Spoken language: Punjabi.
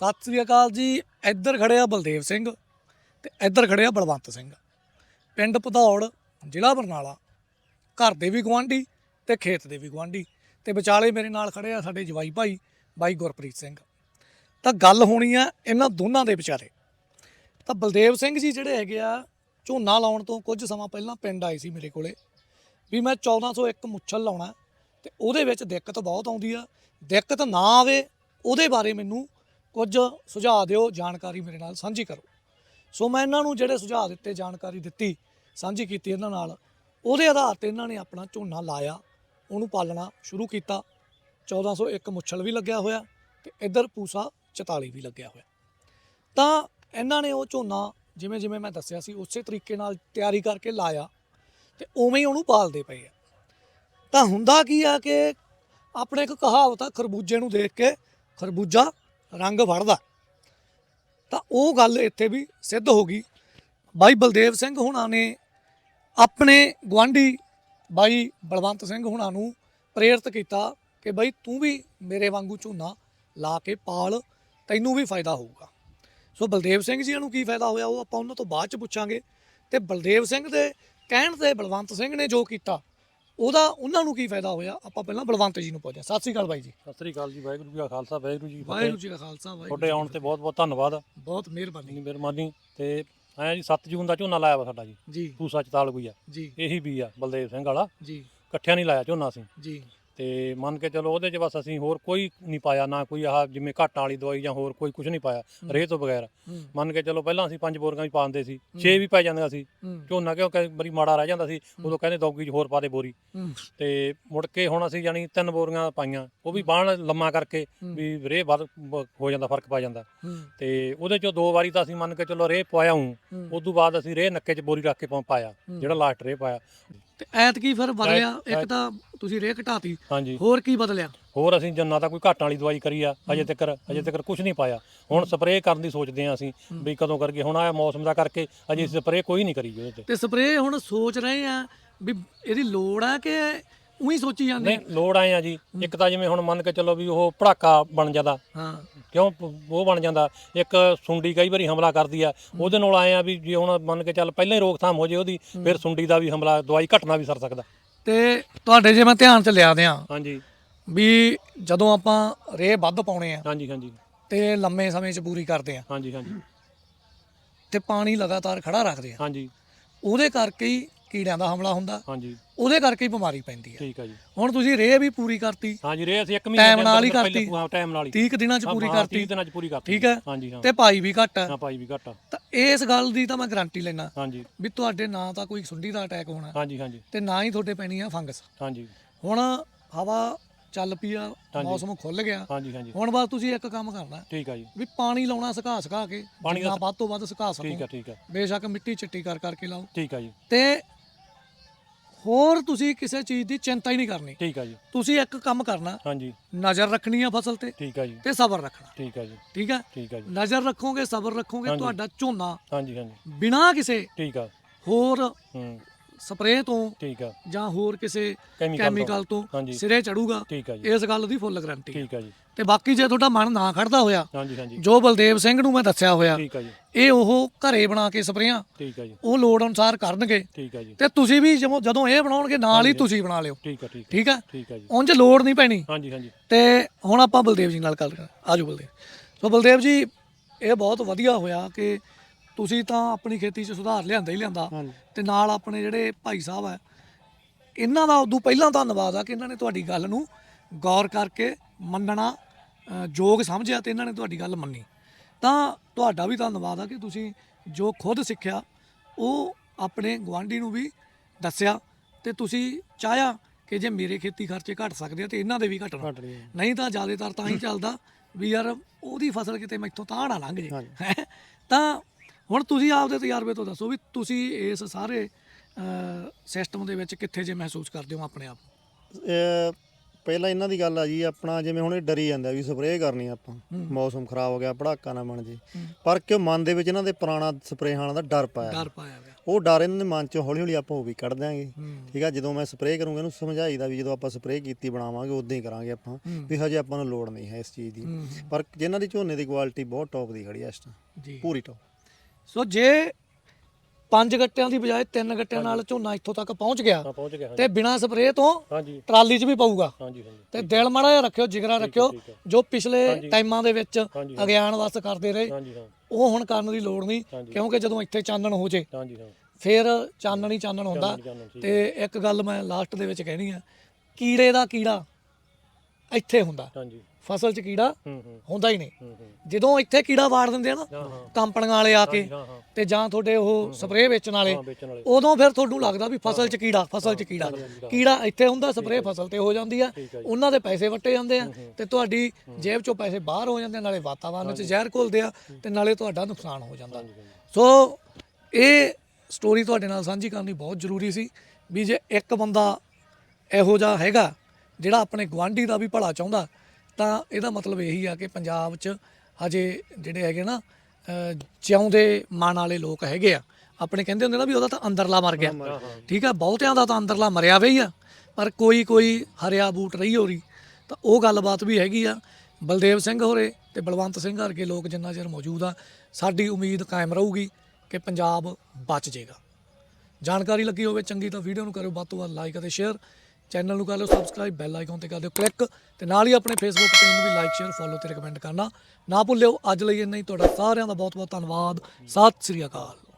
ਸਤਿ ਸ੍ਰੀ ਅਕਾਲ ਜੀ। ਇੱਧਰ ਖੜਿਆ ਬਲਦੇਵ ਸਿੰਘ ਤੇ ਇੱਧਰ ਖੜਿਆ ਬਲਵੰਤ ਸਿੰਘ। ਪਿੰਡ ਭਦੌੜ, ਜ਼ਿਲ੍ਹਾ ਬਰਨਾਲਾ। ਘਰ ਦੇ ਵੀ ਗਵਾਂਢੀ ਤੇ ਖੇਤ ਦੇ ਵੀ ਗਵਾਂਢੀ ਤੇ ਵਿਚਾਲੇ ਮੇਰੇ ਨਾਲ ਖੜੇ ਆ ਸਾਡੇ ਜਵਾਈ ਭਾਈ, ਬਾਈ ਗੁਰਪ੍ਰੀਤ ਸਿੰਘ। ਤਾਂ ਗੱਲ ਹੋਣੀ ਆ ਇਹਨਾਂ ਦੋਨਾਂ ਦੇ ਵਿਚਾਲੇ। ਤਾਂ ਬਲਦੇਵ ਸਿੰਘ ਜੀ ਜਿਹੜੇ ਹੈਗੇ ਆ, ਝੋਨਾ ਲਾਉਣ ਤੋਂ ਕੁਝ ਸਮਾਂ ਪਹਿਲਾਂ ਪਿੰਡ ਆਏ ਸੀ ਮੇਰੇ ਕੋਲੇ ਵੀ ਮੈਂ 1401 ਮੁੱਛਲ ਲਾਉਣਾ ਤੇ ਉਹਦੇ ਵਿੱਚ ਦਿੱਕਤ ਬਹੁਤ ਆਉਂਦੀ ਆ। ਦਿੱਕਤ ਨਾ ਆਵੇ, ਉਹਦੇ ਬਾਰੇ ਮੈਨੂੰ ਕੁਝ ਸੁਝਾਅ ਦਿਓ, ਜਾਣਕਾਰੀ ਮੇਰੇ ਨਾਲ ਸਾਂਝੀ ਕਰੋ। ਸੋ ਮੈਂ ਇਹਨਾਂ ਨੂੰ ਜਿਹੜੇ ਸੁਝਾਅ ਦਿੱਤੇ, ਜਾਣਕਾਰੀ ਦਿੱਤੀ, ਸਾਂਝੀ ਕੀਤੀ ਇਹਨਾਂ ਨਾਲ, ਉਹਦੇ ਆਧਾਰ ਤੇ ਇਹਨਾਂ ਨੇ ਆਪਣਾ ਝੋਨਾ ਲਾਇਆ, ਉਹਨੂੰ ਪਾਲਣਾ ਸ਼ੁਰੂ ਕੀਤਾ। 1401 ਮੁੱਛਲ ਵੀ ਲੱਗਿਆ ਹੋਇਆ ਤੇ ਇੱਧਰ ਪੂਸਾ 44 ਵੀ ਲੱਗਿਆ ਹੋਇਆ। ਤਾਂ ਇਹਨਾਂ ਨੇ ਉਹ ਝੋਨਾ ਜਿਵੇਂ ਜਿਵੇਂ ਮੈਂ ਦੱਸਿਆ ਸੀ, ਉਸੇ ਤਰੀਕੇ ਨਾਲ ਤਿਆਰੀ ਕਰਕੇ ਲਾਇਆ ਤੇ ਉਵੇਂ ਹੀ ਉਹਨੂੰ ਪਾਲਦੇ ਪਏ ਆ। ਤਾਂ ਹੁੰਦਾ ਕੀ ਆ ਕਿ ਆਪਣੇ ਇੱਕ ਕਹਾਵਤ ਆ, ਖਰਬੂਜੇ ਨੂੰ ਦੇਖ ਕੇ ਖਰਬੂਜਾ ਰੰਗ ਫੜਦਾ। ਤਾਂ ਉਹ ਗੱਲ ਇੱਥੇ ਵੀ ਸਿੱਧ ਹੋ ਗਈ। ਬਾਈ ਬਲਦੇਵ ਸਿੰਘ ਹੁਣਾਂ ਨੇ ਆਪਣੇ ਗਵਾਂਢੀ ਬਾਈ ਬਲਵੰਤ ਸਿੰਘ ਹੁਣਾਂ ਨੂੰ ਪ੍ਰੇਰਿਤ ਕੀਤਾ ਕਿ ਬਾਈ ਤੂੰ ਵੀ ਮੇਰੇ ਵਾਂਗੂ ਝੋਨਾ ਲਾ ਕੇ ਪਾਲ, ਤੈਨੂੰ ਵੀ ਫਾਇਦਾ ਹੋਊਗਾ। ਸੋ ਬਲਦੇਵ ਸਿੰਘ ਜੀ ਨੂੰ ਕੀ ਫਾਇਦਾ ਹੋਇਆ ਉਹ ਆਪਾਂ ਉਹਨਾਂ ਤੋਂ ਬਾਅਦ ਚ ਪੁੱਛਾਂਗੇ। ਤੇ ਬਲਦੇਵ ਸਿੰਘ ਦੇ ਕਹਿਣ ਤੇ ਬਲਵੰਤ ਸਿੰਘ ਨੇ ਜੋ ਕੀਤਾ ਉਹਦਾ ਉਹਨਾਂ ਨੂੰ ਕੀ ਫਾਇਦਾ ਹੋਇਆ? ਆਪਾਂ ਪਹਿਲਾਂ ਬਲਵੰਤ ਜੀ ਨੂੰ ਪੁੱਛਦੇ ਹਾਂ। ਸਤਿ ਸ੍ਰੀ ਅਕਾਲ ਬਾਈ ਜੀ। ਸਤਿ ਸ੍ਰੀ ਅਕਾਲ ਜੀ ਵਾਹਿਗੁਰੂ ਜੀ ਕਾ ਖਾਲਸਾ ਵਾਹਿਗੁਰੂ ਜੀ ਕੀ ਫਤਿਹ। ਵਾਹਿਗੁਰੂ ਜੀ ਕਾ ਖਾਲਸਾ ਵਾਹਿਗੁਰੂ ਤੁਹਾਡੇ ਆਉਣ ਤੇ ਬਹੁਤ ਬਹੁਤ ਧੰਨਵਾਦ। ਬਹੁਤ ਮਿਹਰਬਾਨੀ। ਇੰਨੀ ਮਿਹਰਬਾਨੀ। ਤੇ ਆਇਆ ਜੀ 7 ਜੂਨ ਦਾ ਝੋਨਾ ਲਾਇਆ ਵਾ ਸਾਡਾ ਜੀ। ਜੀ। ਪੂਸਾ ਚਤਾਲ ਕੋਈ ਆ। ਜੀ। ਇਹੀ ਵੀ ਆ ਬਲਦੇਵ ਸਿੰਘ ਵਾਲਾ। ਜੀ। ਇਕੱਠਿਆਂ ਨਹੀਂ ਲਾਇਆ ਝੋਨਾ ਅਸੀਂ। ਜੀ। ਤੇ ਮੰਨ ਕੇ ਚਲੋ ਉਹਦੇ 'ਚ ਬਸ ਅਸੀਂ ਹੋਰ ਕੋਈ ਨਹੀਂ ਪਾਇਆ ਨਾ ਕੋਈ ਆਹ ਜਿਵੇਂ ਘਾਟਾਂ ਵਾਲੀ ਦਵਾਈ ਜਾਂ ਹੋਰ ਕੋਈ ਕੁਝ ਨਹੀਂ ਪਾਇਆ ਰੇਹ ਤੋਂ ਬਗੈਰ ਮੰਨ ਕੇ ਚਲੋ ਪਹਿਲਾਂ ਅਸੀਂ ਪੰਜ ਬੋਰੀਆਂ ਵੀ ਪਾਉਂਦੇ ਸੀ 6 ਵੀ ਪੈ ਜਾਂਦੀਆਂ ਸੀ। ਝੋਨਾ ਕਿਉਂ ਕਈ ਵਾਰੀ ਮਾੜਾ ਰਹਿ ਜਾਂਦਾ ਸੀ ਉਦੋਂ ਕਹਿੰਦੇ ਦੌਗੀ 'ਚ ਹੋਰ ਪਾ ਦੇ ਬੋਰੀ। ਤੇ ਮੁੜ ਕੇ ਹੁਣ ਅਸੀਂ ਜਾਨੀ ਤਿੰਨ ਬੋਰੀਆਂ ਪਾਈਆਂ ਉਹ ਵੀ ਬਾਣ ਲੰਮਾ ਕਰਕੇ। ਵੀ ਰੇਹ ਵੱਧ ਹੋ ਜਾਂਦਾ ਫ਼ਰਕ ਪਾ ਜਾਂਦਾ। ਤੇ ਉਹਦੇ ਚੋਂ ਦੋ ਵਾਰੀ ਤਾਂ ਅਸੀਂ ਮੰਨ ਕੇ ਚੱਲੋ ਰੇਹ ਪਾਇਆ ਹੂੰ। ਉਸ ਤੋਂ ਬਾਅਦ ਅਸੀਂ ਰੇਹ ਨੱਕੇ 'ਚ ਬੋਰੀ ਰੱਖ ਕੇ ਪਾਇਆ। ਜਿਹੜਾ ਲਾਸਟ ਰੇਹ ਪਾਇਆ। ਤੇ ਐਤਕੀ ਫਿਰ ਬਦਲਿਆ ਇੱਕ ਤਾਂ ਤੁਸੀਂ ਰੇਹ ਘਟਾਤੀ ਹਾਂਜੀ। ਹੋਰ ਕੀ ਬਦਲਿਆ? ਹੋਰ ਅਸੀਂ ਜੰਨਾ ਤਾਂ ਕੋਈ ਘਾਟਾਂ ਵਾਲੀ ਦਵਾਈ ਕਰੀ ਆ ਅਜੇ ਤੱਕ ਅਜੇ ਤੱਕ ਕੁਝ ਨਹੀਂ ਪਾਇਆ। ਹੁਣ ਸਪਰੇਅ ਕਰਨ ਦੀ ਸੋਚਦੇ ਆ ਅਸੀਂ ਵੀ ਕਦੋਂ ਕਰਕੇ ਹੁਣ ਆ ਮੌਸਮ ਦਾ ਕਰਕੇ ਅਜੇ ਸਪਰੇਅ ਕੋਈ ਨਹੀਂ ਕਰੀ ਉਹਦੇ ਤੇ ਤੇ। ਸਪਰੇਅ ਹੁਣ ਸੋਚ ਰਹੇ ਆ ਵੀ ਇਹਦੀ ਲੋੜ ਆ ਕਿ ਉਹੀ ਸੋਚੀ ਜਾਂਦੇ ਨਹੀਂ ਲੋੜ ਆਏ ਆ ਜੀ। ਇੱਕ ਤਾਂ ਜਿਵੇਂ ਹੁਣ ਮੰਨ ਕੇ ਚੱਲੋ ਵੀ ਉਹ ਪੜਾਕਾ ਬਣ ਜਾਂਦਾ। ਹਾਂ। ਕਿਉਂ ਪ- ਉਹ ਬਣ ਜਾਂਦਾ। ਇੱਕ ਸੁੰਡੀ ਕਈ ਵਾਰੀ ਹਮਲਾ ਕਰਦੀ ਆ। ਉਹਦੇ ਨਾਲ ਆਏ ਆ ਵੀ ਜੇ ਹੁਣ ਮੰਨ ਕੇ ਚੱਲ ਪਹਿਲਾਂ ਹੀ ਰੋਕਥਾਮ ਹੋ ਜੇ ਉਹਦੀ ਫਿਰ ਸੁੰਡੀ ਦਾ ਵੀ ਹਮਲਾ ਦਵਾਈ ਘਟਣਾ ਵੀ ਸਰ ਸਕਦਾ। ਤੇ ਤੁਹਾਡੇ ਜੇ ਮੈਂ ਧਿਆਨ ਚ ਲਿਆ ਦਿਆਂ ਹਾਂਜੀ। ਵੀ ਜਦੋਂ ਆਪਾਂ ਰੇਹ ਵੱਧ ਪਾਉਣੇ ਆ ਹਾਂਜੀ ਹਾਂਜੀ। ਤੇ ਲੰਮੇ ਸਮੇਂ ਚ ਪੂਰੀ ਕਰਦੇ ਆ। ਹਾਂਜੀ ਹਾਂਜੀ। ਤੇ ਪਾਣੀ ਲਗਾਤਾਰ ਖੜਾ ਰੱਖਦੇ ਆ। ਹਾਂਜੀ। ਉਹਦੇ ਕਰਕੇ ਹੀ ਕੀੜਿਆਂ ਦਾ ਹਮਲਾ ਹੁੰਦਾ ਹਾਂਜੀ। ਉਹਦੇ ਕਰਕੇ ਹੀ ਬਿਮਾਰੀ ਪੈਂਦੀ ਆ ਠੀਕ ਆ ਜੀ। ਹੁਣ ਤੁਸੀਂ ਰੇਹ ਵੀ ਪੂਰੀ ਕਰਤੀ ਹਾਂਜੀ ਰੇ ਅਸੀਂ ਇੱਕ ਮਹੀਨੇ Time ਦੇ ਨਾਲ ਹੀ ਕਰਤੀ। ਹਾਂ ਟਾਈਮ ਨਾਲ ਹੀ। 30 ਕੁ ਦਿਨਾਂ ਚ ਪੂਰੀ ਹਾਂ, ਕਰਤੀ। 30 ਦਿਨਾਂ ਚ ਪੂਰੀ ਕਰਤੀ। ਠੀਕ ਹੈ? ਹਾਂਜੀ ਹਾਂ। ਤੇ ਪਾਈ ਵੀ ਘੱਟ। ਆ ਹਾਂ ਭਾਈ ਵੀ ਘੱਟ। ਆ। ਤਾਂ ਇਸ ਗੱਲ ਦੀ ਤਾਂ ਮੈਂ ਗਾਰੰਟੀ ਲੈਣਾ ਹਾਂਜੀ। ਵੀ ਤੁਹਾਡੇ ਨਾ ਤਾਂ ਕੋਈ ਸੁੰਡੀ ਦਾ ਅਟੈਕ ਹੋਣਾ। ਹਾਂਜੀ ਹਾਂਜੀ। ਤੇ ਨਾ ਹੀ ਤੁਹਾਡੇ ਪੈਣੀ ਆ ਫੰਗਸ। ਹਾਂਜੀ। ਹੁਣ ਹਵਾ ਚੱਲ ਪਈ ਆ ਮੌਸਮ ਖੁੱਲ ਗਿਆ। ਹਾਂਜੀ ਹਾਂਜੀ। ਹੁਣ ਬਸ ਤੁਸੀਂ ਇੱਕ ਕੰਮ ਕਰਨਾ। ਠੀਕ ਆ ਜੀ। ਵੀ ਪਾਣੀ ਲਾਉਣਾ ਸੁਕਾ ਸੁਕਾ ਕੇ ਪਾਣੀ ਜਿੰਨਾ ਵੱਧ ਤੋਂ ਵੱਧ ਸੁਕਾ ਠੀਕ ਸਕੋ ਆ ਠੀਕ ਆ। ਬੇਸ਼ੱਕ ਮਿੱਟੀ ਚਿੱਟੀ ਕਰ ਕਰਕੇ ਲਾਓ। ਠੀਕ ਆ ਜੀ। ਤੇ ਹੋਰ ਤੁਸੀਂ ਕਿਸੇ ਚੀਜ਼ ਦੀ ਚਿੰਤਾ ਹੀ ਨਹੀਂ ਕਰਨੀ। ਠੀਕ ਆ ਜੀ। ਤੁਸੀਂ ਇੱਕ ਕੰਮ ਕਰਨਾ ਹਾਂਜੀ। ਨਜ਼ਰ ਰੱਖਣੀ ਆ ਫਸਲ ਤੇ ਠੀਕ ਆ ਜੀ। ਤੇ ਸਬਰ ਰੱਖਣਾ। ਠੀਕ ਆ ਜੀ। ਠੀਕ ਹੈ ਠੀਕ ਆ ਜੀ। ਨਜ਼ਰ ਰੱਖੋਗੇ ਸਬਰ ਰੱਖੋਗੇ ਹਾਂਜੀ। ਤੁਹਾਡਾ ਝੋਨਾ ਹਾਂਜੀ ਹਾਂਜੀ। ਬਿਨਾਂ ਕਿਸੇ ਠੀਕ ਆ। ਹੋਰ ਹੂੰ। ਸਪਰੇਅ ਤੋਂ ਠੀਕ ਆ। ਜਾਂ ਹੋਰ ਕਿਸੇ ਕੈਮੀਕਲ ਕੈਮੀਕਲ ਤੋਂ ਹਾਂਜੀ। ਸਿਰੇ ਚੜੂਗਾ ਠੀਕ ਆ ਜੀ। ਇਸ ਗੱਲ ਦੀ ਫੁੱਲ ਗਾਰੰਟੀ ਠੀਕ ਆ ਜੀ। ਤੇ ਬਾਕੀ ਜੇ ਤੁਹਾਡਾ ਮਨ ਨਾ ਖੜਦਾ ਹੋਇਆ ਹਾਂਜੀ ਹਾਂਜੀ। ਜੋ ਬਲਦੇਵ ਸਿੰਘ ਨੂੰ ਮੈਂ ਦੱਸਿਆ ਹੋਇਆ ਠੀਕ ਆ ਜੀ। ਇਹ ਉਹ ਘਰੇ ਬਣਾ ਕੇ ਸਪਰੇਆਂ ਠੀਕ ਆ ਜੀ। ਉਹ ਲੋੜ ਅਨੁਸਾਰ ਕਰਨਗੇ। ਠੀਕ ਆ ਜੀ। ਤੇ ਤੁਸੀਂ ਵੀ ਜਦੋਂ ਜਦੋਂ ਇਹ ਬਣਾਉਣਗੇ ਨਾਲ ਹੀ ਤੁਸੀਂ ਬਣਾ ਲਿਓ। ਠੀਕ ਆ ਠੀਕ ਆ। ਠੀਕ ਆ? ਠੀਕ ਆ ਜੀ। ਉਂਝ ਲੋੜ ਨਹੀਂ ਪੈਣੀ। ਹਾਂਜੀ ਹਾਂਜੀ। ਤੇ ਹੁਣ ਆਪਾਂ ਬਲਦੇਵ ਜੀ ਨਾਲ ਗੱਲ ਕਰਾਂ ਆਜੋ ਬਲਦੇਵ। ਸੋ ਬਲਦੇਵ ਜੀ ਇਹ ਬਹੁਤ ਵਧੀਆ ਹੋਇਆ ਕਿ ਤੁਸੀਂ ਤਾਂ ਆਪਣੀ ਖੇਤੀ 'ਚ ਸੁਧਾਰ ਲਿਆਂਦਾ ਹੀ ਲਿਆਂਦਾ। ਤੇ ਨਾਲ ਆਪਣੇ ਜਿਹੜੇ ਭਾਈ ਸਾਹਿਬ ਆ ਇਹਨਾਂ ਦਾ ਉਦੋਂ ਪਹਿਲਾਂ ਧੰਨਵਾਦ ਆ ਕਿ ਇਹਨਾਂ ਨੇ ਤੁਹਾਡੀ ਗੱਲ ਨੂੰ ਗੌਰ ਕਰਕੇ ਮੰਨਣਾ ਅ, ਯੋਗ ਸਮਝਿਆ ਤੇ ਇਹਨਾਂ ਨੇ ਤੁਹਾਡੀ ਗੱਲ ਮੰਨੀ। ਤਾਂ ਤੁਹਾਡਾ ਵੀ ਧੰਨਵਾਦ ਆ ਕਿ ਤੁਸੀਂ ਜੋ ਖੁਦ ਸਿੱਖਿਆ ਉਹ ਆਪਣੇ ਗਵਾਂਢੀ ਨੂੰ ਵੀ ਦੱਸਿਆ ਤੇ ਤੁਸੀਂ ਚਾਹਿਆ ਕਿ ਜੇ ਮੇਰੇ ਖੇਤੀ ਖਰਚੇ ਘਟ ਸਕਦੇ ਆ ਤੇ ਇਹਨਾਂ ਦੇ ਵੀ ਘਟਣ। ਨਹੀਂ ਤਾਂ ਜ਼ਿਆਦਾਤਰ ਤਾਂ ਹੀ ਚੱਲਦਾ ਵੀ ਯਾਰ ਉਹਦੀ ਫਸਲ ਕਿਤੇ ਮੈਥੋਂ ਤਾਂ ਨਾ ਲੰਘ ਜੇ। ਹੈਂ। ਤਾਂ ਹੁਣ ਤੁਸੀਂ ਆਪਦੇ ਤਜਰਬੇ ਤੋਂ ਦੱਸੋ ਵੀ ਤੁਸੀਂ ਇਸ ਸਾਰੇ ਸਿਸਟਮ ਦੇ ਵਿੱਚ ਕਿੱਥੇ ਜੇ ਮਹਿਸੂਸ ਕਰਦੇ ਹੋ ਆਪਣੇ ਆਪ ਪਹਿਲਾਂ ਇਹਨਾਂ ਦੀ ਗੱਲ ਆ ਜੀ ਆਪਣਾ ਜਿਵੇਂ ਹੁਣ ਇਹ ਡਰੀ ਜਾਂਦਾ ਵੀ ਸਪਰੇਅ ਕਰਨੀ ਆ ਆਪਾਂ। ਮੌਸਮ ਖਰਾਬ ਹੋ ਗਿਆ ਪੜਾਕਾ ਨਾ ਬਣ ਜੇ। ਪਰ ਕਿਉਂ ਮਨ ਦੇ ਵਿੱਚ ਇਹਨਾਂ ਦੇ ਪੁਰਾਣਾ ਸਪਰੇਹਾਂ ਦਾ ਡਰ ਪਾਇਆ। ਡਰ ਪਾਇਆ ਹੋਇਆ। ਉਹ ਡਰ ਇਹਨਾਂ ਦੇ ਮਨ 'ਚ ਹੌਲੀ ਹੌਲੀ ਆਪਾਂ ਉਹ ਵੀ ਕੱਢ ਦਿਆਂਗੇ। ਠੀਕ ਆ ਜਦੋਂ ਮੈਂ ਸਪਰੇਅ ਕਰੂੰਗਾ ਇਹਨੂੰ ਸਮਝਾਈਦਾ ਵੀ ਜਦੋਂ ਆਪਾਂ ਸਪਰੇਅ ਕੀਤੀ ਬਣਾਵਾਂਗੇ ਉਦਾਂ ਹੀ ਕਰਾਂਗੇ ਆਪਾਂ ਵੀ ਹਜੇ ਆਪਾਂ ਨੂੰ ਲੋੜ ਨਹੀਂ ਹੈ ਇਸ ਚੀਜ਼ ਦੀ। ਪਰ ਜਿਨ੍ਹਾਂ ਦੀ ਝੋਨੇ ਦੀ ਕੁਆਲਿਟੀ ਬਹੁਤ ਟੌਪ ਦੀ ਖੜੀ ਆ ਇਸ ਟਾਈਮ ਜੀ। ਪੂਰੀ ਟੌਪ ਸੋ ਜੇ ਪੰਜ ਗੱਟਿਆਂ ਦੀ ਬਜਾਏ ਤਿੰਨ ਗੱਟਿਆਂ ਨਾਲ ਝੋਨਾ ਇੱਥੋਂ ਤੱਕ ਪਹੁੰਚ ਗਿਆ ਹਾਂ ਪਹੁੰਚ ਗਿਆ ਹਾਂਜੀ। ਤੇ ਬਿਨਾ ਸਪਰੇਅ ਤੋਂ ਹਾਂਜੀ। ਟਰਾਲੀ 'ਚ ਵੀ ਪਊਗਾ। ਹਾਂਜੀ ਹਾਂਜੀ। ਤੇ ਦਿਲ ਮਾੜਾ ਜਿਹਾ ਰੱਖਿਓ ਜਿਗਰਾ ਰੱਖਿਓ ਠੀਕ ਹੈ। ਜੋ ਪਿਛਲੇ ਟਾਈਮਾਂ ਦੇ ਵਿੱਚ ਹਾਂਜੀ, ਅਗਿਆਨ ਵਸ ਕਰਦੇ ਰਹੇ ਹਾਂਜੀ ਹਾਂ। ਉਹ ਹੁਣ ਕਰਨ ਦੀ ਲੋੜ ਨਹੀਂ ਹਾਂਜੀ। ਕਿਉਂਕਿ ਜਦੋਂ ਇੱਥੇ ਚਾਨਣ ਹੋ ਜੇ ਹਾਂਜੀ ਹਾਂ। ਫਿਰ ਚਾਨਣ ਹੀ ਚਾਨਣ ਹੁੰਦਾ। ਚਾਨਣ ਹੀ ਚਾਨਣ, ਠੀਕ ਤੇ ਇੱਕ ਗੱਲ ਮੈਂ ਲਾਸਟ ਦੇ ਵਿੱਚ ਕਹਿਣੀ ਆ ਕੀੜੇ ਦਾ ਕੀੜਾ ਇੱਥੇ ਹੁੰਦਾ। ਹਾਂਜੀ। ਫਸਲ 'ਚ ਕੀੜਾ ਹੂੰ ਹੂੰ। ਹੁੰਦਾ ਹੀ ਨਹੀਂ। ਜਦੋਂ ਇੱਥੇ ਕੀੜਾ ਵਾੜ ਦਿੰਦੇ ਆ ਨਾ ਹਾਂ ਹਾਂ। ਕੰਪਨੀਆਂ ਵਾਲੇ ਆ ਕੇ ਹਾਂ ਹਾਂ। ਤੇ ਜਾਂ ਤੁਹਾਡੇ ਉਹ ਸਪਰੇਅ ਵੇਚਣ ਵਾਲੇ ਹਾਂ ਵੇਚਣ ਵਾਲੇ। ਉਦੋਂ ਫਿਰ ਤੁਹਾਨੂੰ ਲੱਗਦਾ ਵੀ ਫਸਲ 'ਚ ਕੀੜਾ ਫਸਲ 'ਚ ਕੀੜਾ। ਕੀੜਾ ਇੱਥੇ ਹੁੰਦਾ ਸਪਰੇਅ ਫਸਲ ਤੇ ਹੋ ਜਾਂਦੀ ਆ। ਠੀਕ ਹੈ ਜੀ। ਉਹਨਾਂ ਦੇ ਪੈਸੇ ਵੱਟੇ ਜਾਂਦੇ ਆ ਤੇ ਤੁਹਾਡੀ ਜੇਬ 'ਚੋਂ ਪੈਸੇ ਬਾਹਰ ਹੋ ਜਾਂਦੇ ਆ, ਨਾਲੇ ਵਾਤਾਵਰਨ 'ਚ ਜ਼ਹਿਰ ਘੁਲਦੇ ਆ ਤੇ ਨਾਲੇ ਤੁਹਾਡਾ ਨੁਕਸਾਨ ਹੋ ਜਾਂਦਾ। ਸੋ ਇਹ ਸਟੋਰੀ ਤੁਹਾਡੇ ਨਾਲ ਸਾਂਝੀ ਕਰਨੀ ਬਹੁਤ ਜ਼ਰੂਰੀ ਸੀ ਵੀ ਜੇ ਇੱਕ ਬੰਦਾ ਇਹੋ ਜਿਹਾ ਹੈਗਾ ਜਿਹੜਾ ਆਪਣੇ ਗਵਾਂਢੀ ਦਾ ਵੀ ਭਲਾ ਚਾਹੁੰਦਾ ਤਾਂ ਇਹਦਾ ਮਤਲਬ ਇਹੀ ਆ ਕਿ ਪੰਜਾਬ 'ਚ ਹਜੇ ਜਿਹੜੇ ਹੈਗੇ ਨਾ ਜਿਉਂਦੇ ਮਨ ਵਾਲੇ ਲੋਕ ਹੈਗੇ ਆ। ਆਪਣੇ ਕਹਿੰਦੇ ਹੁੰਦੇ ਨਾ ਵੀ ਉਹਦਾ ਤਾਂ ਅੰਦਰਲਾ ਮਰ ਗਿਆ। ਠੀਕ ਆ ਬਹੁਤਿਆਂ ਦਾ ਤਾਂ ਅੰਦਰਲਾ ਮਰਿਆ ਵੀ ਆ ਪਰ ਕੋਈ ਕੋਈ ਹਰਿਆ ਬੂਟ ਰਹੀ ਹੋਰੀ। ਤਾਂ ਉਹ ਗੱਲਬਾਤ ਵੀ ਹੈਗੀ ਆ ਬਲਦੇਵ ਸਿੰਘ ਹੋਰੇ ਤੇ ਬਲਵੰਤ ਸਿੰਘ ਵਰਗੇ ਲੋਕ ਜਿੰਨਾ ਚਿਰ ਮੌਜੂਦ ਆ ਸਾਡੀ ਉਮੀਦ ਕਾਇਮ ਰਹੂਗੀ ਕਿ ਪੰਜਾਬ ਬਚ ਜਾਏਗਾ ਜਾਣਕਾਰੀ ਲੱਗੀ ਹੋਵੇ ਚੰਗੀ ਤਾਂ ਵੀਡੀਓ ਨੂੰ ਕਰੋ ਵੱਧ ਤੋਂ ਵੱਧ ਲਾਈਕ ਅਤੇ ਸ਼ੇਅਰ ਚੈਨਲ ਨੂੰ ਕਰ ਲਓ ਸਬਸਕ੍ਰਾਈਬ ਬੈਲ ਆਈਕਨ ਤੇ ਕਰ ਦਿਓ ਕਲਿੱਕ ਤੇ ਨਾਲ ਹੀ ਆਪਣੇ ਫੇਸਬੁੱਕ ਪੇਜ ਨੂੰ ਵੀ ਲਾਈਕ ਸ਼ੇਅਰ ਫੋਲੋ ਤੇ ਰეკਮੈਂਡ ਕਰਨਾ। ਨਾ ਭੁੱਲਿਓ, ਅੱਜ ਲਈ ਇੰਨਾ ਹੀ। ਤੁਹਾਡਾ ਸਾਰਿਆਂ ਦਾ ਬਹੁਤ ਬਹੁਤ ਧੰਨਵਾਦ। ਸਤਿ ਸ੍ਰੀ ਅਕਾਲ।